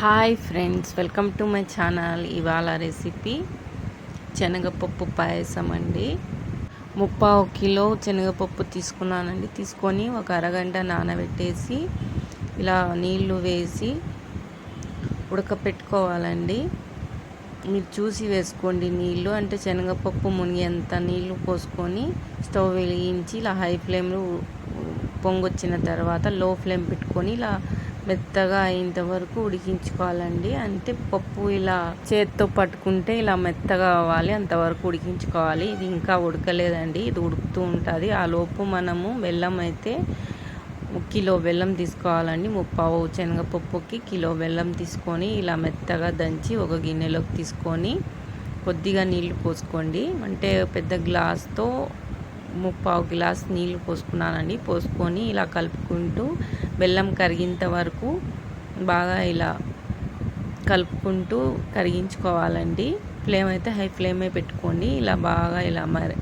Hi friends welcome to my channel ఇవాళ recipe శనగపప్పు పాయసం అండి. ముప్పావు కిలో శనగపప్పు తీసుకున్నానండి. తీసుకొని ఒక అరగంట నానబెట్టేసి ఇలా నీళ్ళు వేసి ఉడకపెట్టుకోవాలండి. మీరు చూసి వేసుకోండి నీళ్ళు అంటే శనగపప్పు మునిగేంత నీళ్ళు పోసుకొని స్టవ్ వెలిగించి ఇలా హై ఫ్లేమ్లో పొంగొచ్చిన తర్వాత లో ఫ్లేమ్ పెట్టుకొని ఇలా మెత్తగా అయ్యేంత వరకు ఉడికించుకోవాలండి. అంటే పప్పు ఇలా చేత్తో పట్టుకుంటే ఇలా మెత్తగా అవ్వాలి అంతవరకు ఉడికించుకోవాలి. ఇది ఇంకా ఉడకలేదండి ఇది ఉడుకుతూ ఉంటుంది. ఆ లోపు మనము బెల్లం అయితే కిలో బెల్లం తీసుకోవాలండి. ముప్పావు శనగపప్పుకి కిలో బెల్లం తీసుకొని ఇలా మెత్తగా దంచి ఒక గిన్నెలోకి తీసుకొని కొద్దిగా నీళ్ళు పోసుకోండి. అంటే పెద్ద గ్లాస్తో ముప్పావు గ్లాస్ నీళ్ళు పోసుకున్నానండి. పోసుకొని ఇలా కలుపుకుంటూ బెల్లం కరిగేంత వరకు బాగా ఇలా కలుపుకుంటూ కరిగించుకోవాలండి. ఫ్లేమ్ అయితే హై ఫ్లేమే పెట్టుకోండి. ఇలా బాగా ఇలా మరి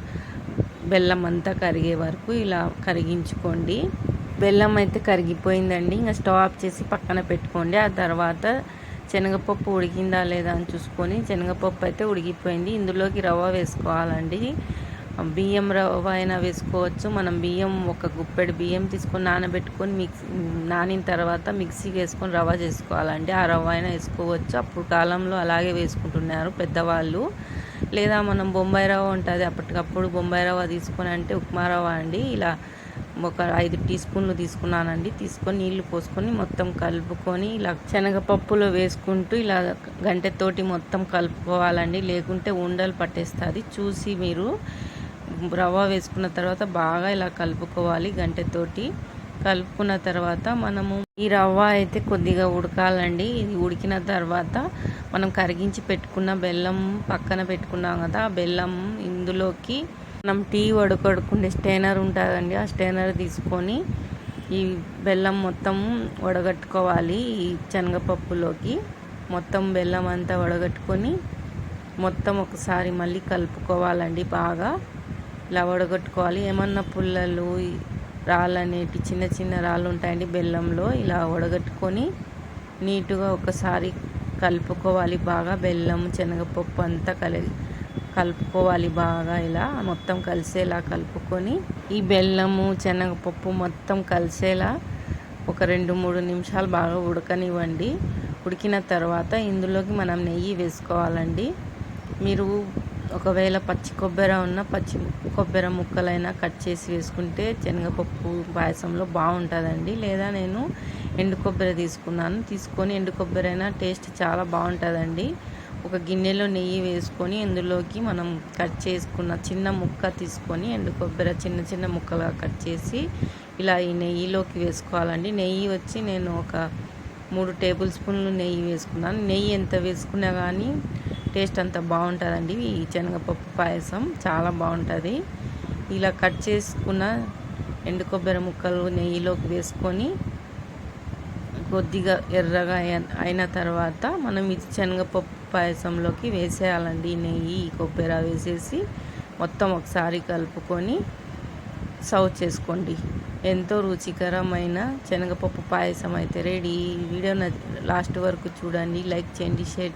బెల్లం అంతా కరిగే వరకు ఇలా కరిగించుకోండి. బెల్లం అయితే కరిగిపోయిందండి. ఇంకా స్టవ్ ఆఫ్ చేసి పక్కన పెట్టుకోండి. ఆ తర్వాత శనగపప్పు ఉడికిందా లేదా అని చూసుకొని శనగపప్పు అయితే ఉడికిపోయింది. ఇందులోకి రవ్వ వేసుకోవాలండి. బియ్యం రవ్వ అయినా వేసుకోవచ్చు. మనం బియ్యం ఒక గుప్పెడు బియ్యం తీసుకొని నానబెట్టుకొని మిక్స్ నానిన తర్వాత మిక్సీకి వేసుకొని రవ్వ చేసుకోవాలండి. ఆ రవ్వ అయినా వేసుకోవచ్చు. అప్పుడు కాలంలో అలాగే వేసుకుంటున్నారు పెద్దవాళ్ళు. లేదా మనం బొంబాయి రవ్వ ఉంటుంది అప్పటికప్పుడు బొంబాయి రవ్వ తీసుకొని అంటే ఉప్మా రవ్వ అండి. ఇలా ఒక ఐదు టీ స్పూన్లు తీసుకున్నానండి. తీసుకొని నీళ్ళు పోసుకొని మొత్తం కలుపుకొని ఇలా శనగపప్పులో వేసుకుంటూ ఇలా గంటెతోటి మొత్తం కలుపుకోవాలండి. లేకుంటే ఉండలు పట్టేస్తుంది. చూసి మీరు రవ్వ వేసుకున్న తర్వాత బాగా ఇలా కలుపుకోవాలి గంటెతోటి. కలుపుకున్న తర్వాత మనము ఈ రవ్వ అయితే కొద్దిగా ఉడకాలండి. ఇది ఉడికిన తర్వాత మనం కరిగించి పెట్టుకున్న బెల్లం పక్కన పెట్టుకున్నాం కదా ఆ బెల్లం ఇందులోకి మనం టీ వడకడుకునే స్టైనర్ ఉంటుందండి ఆ స్టైనర్ తీసుకొని ఈ బెల్లం మొత్తం వడగట్టుకోవాలి ఈ శనగపప్పులోకి. మొత్తం బెల్లం అంతా వడగట్టుకొని మొత్తం ఒకసారి మళ్ళీ కలుపుకోవాలండి బాగా. ఇలా వడగట్టుకోవాలి ఏమన్నా పుల్లలు రాళ్ళు అనేటి చిన్న చిన్న రాళ్ళు ఉంటాయండి బెల్లంలో. ఇలా వడగట్టుకొని నీటుగా ఒకసారి కలుపుకోవాలి బాగా. బెల్లం శనగపప్పు అంతా కలి కలుపుకోవాలి బాగా ఇలా మొత్తం కలిసేలా కలుపుకొని ఈ బెల్లము శనగపప్పు మొత్తం కలిసేలా ఒక రెండు మూడు నిమిషాలు బాగా ఉడకనివ్వండి. ఉడికిన తర్వాత ఇందులోకి మనం నెయ్యి వేసుకోవాలండి. మీరు ఒకవేళ పచ్చి కొబ్బరి ఉన్న పచ్చి కొబ్బరి ముక్కలైనా కట్ చేసి వేసుకుంటే శనగపప్పు పాయసంలో బాగుంటుందండి. లేదా నేను ఎండు కొబ్బరి తీసుకున్నాను. తీసుకొని ఎండు కొబ్బరి అయినా టేస్ట్ చాలా బాగుంటుందండి. ఒక గిన్నెలో నెయ్యి వేసుకొని ఇందులోకి మనం కట్ చేసుకున్న చిన్న ముక్క తీసుకొని ఎండు కొబ్బరి చిన్న చిన్న ముక్కలుగా కట్ చేసి ఇలా ఈ నెయ్యిలోకి వేసుకోవాలండి. నెయ్యి వచ్చి నేను ఒక మూడు టేబుల్ స్పూన్లు నెయ్యి వేసుకున్నాను. నెయ్యి ఎంత వేసుకున్నా కానీ టేస్ట్ అంత బాగుంటుందండి. ఈ శనగపప్పు పాయసం చాలా బాగుంటుంది. ఇలా కట్ చేసుకున్న ఎండు కొబ్బరి ముక్కలు నెయ్యిలోకి వేసుకొని కొద్దిగా ఎర్రగా అయిన తర్వాత మనం ఇది శనగపప్పు పాయసంలోకి వేసేయాలండి. నెయ్యి కొబ్బరి వేసేసి మొత్తం ఒకసారి కలుపుకొని సర్వ్ చేసుకోండి. ఎంతో రుచికరమైన శనగపప్పు పాయసం అయితే రెడీ. వీడియో లాస్ట్ వరకు చూడండి. లైక్ చేయండి షేర్